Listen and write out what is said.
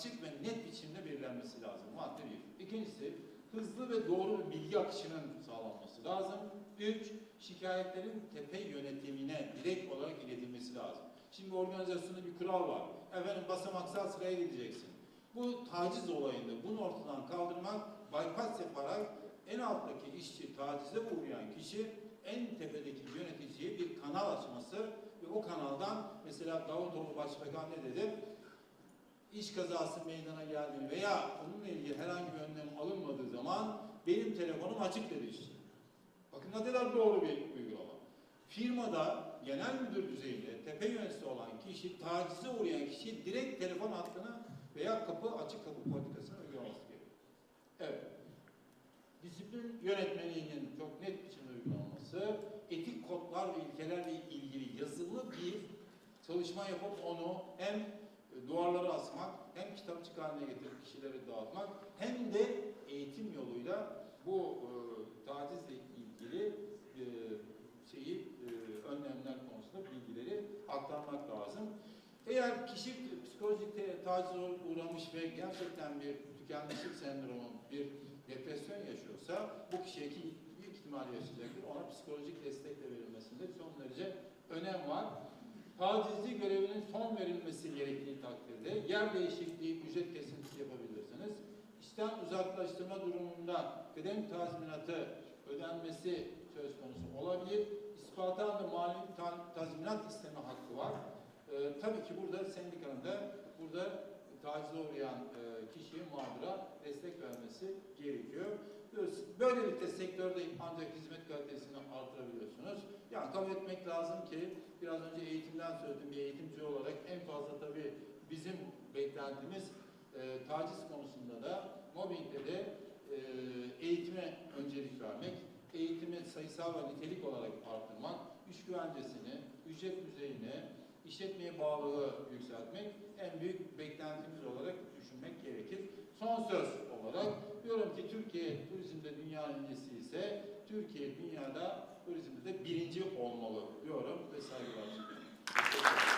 açık ve net biçimde belirlenmesi lazım. Madde bir. İkincisi, hızlı ve doğru bir bilgi akışının sağlanması lazım. Üç, şikayetlerin tepe yönetimine direkt olarak iletilmesi lazım. Şimdi organizasyonda bir kural var. Efendim basamaksal sıraya gideceksin. Bu taciz olayında bunu ortadan kaldırmak, bypass yaparak en alttaki işçi, tacize uğrayan kişi en tepedeki yöneticiye bir kanal açması ve o kanaldan mesela Davutoğlu Başbakan ne dedi? İş kazası meydana geldiğini veya onunla ilgili herhangi bir önlem alınmadığı zaman benim telefonum açık dedi işçi. Bakın ne kadar doğru bir uygulama. Firmada genel müdür düzeyinde tepe yöneticisi olan kişi tacize uğrayan kişi direkt telefon hattına veya kapı açık kapı politikasına uygulaması gerekiyor. Evet. Disiplin yönetmeliğinin çok net biçimde uygulanması, etik kodlar ve ilkelerle ilgili yazılı bir çalışma yapıp onu hem duvarlara dağıtmak, hem de eğitim yoluyla bu e, tacizle ilgili e, şeyi e, önlemler konusunda bilgileri aktarmak lazım. Eğer kişi psikolojik tacize uğramış ve gerçekten bir tükenmişlik sendromu, bir depresyon yaşıyorsa bu kişiye ki büyük ihtimal yaşayacaktır. Ona psikolojik destek de verilmesinde son derece önem var. Tacizci görevinin son verilmesi gerektiği takdirde yer değişikliği, ücret kesintisi yapabilirsiniz. İşten uzaklaştırma durumunda kıdem tazminatı ödenmesi söz konusu olabilir. İspatan da mali ta- tazminat isteme hakkı var. Ee, tabii ki burada sendikanın da burada tacize uğrayan e, kişiye mağdura destek vermesi gerekiyor. Böylelikle sektörde ancak hizmet kalitesini artırabiliyorsunuz. Yani kabul etmek lazım ki biraz önce eğitimden söyledim bir eğitimci olarak en fazla tabii beklentimiz e, taciz konusunda da mobbingde de e, eğitime öncelik vermek, eğitimi sayısal ve nitelik olarak artırmak, iş güvencesini, ücret düzeyini, işletmeye bağlılığı yükseltmek en büyük beklentimiz olarak düşünmek gerekir. Son söz olarak diyorum ki Türkiye turizmde dünya incisi ise Türkiye dünyada turizmde de birinci olmalı diyorum ve saygılar sunuyorum.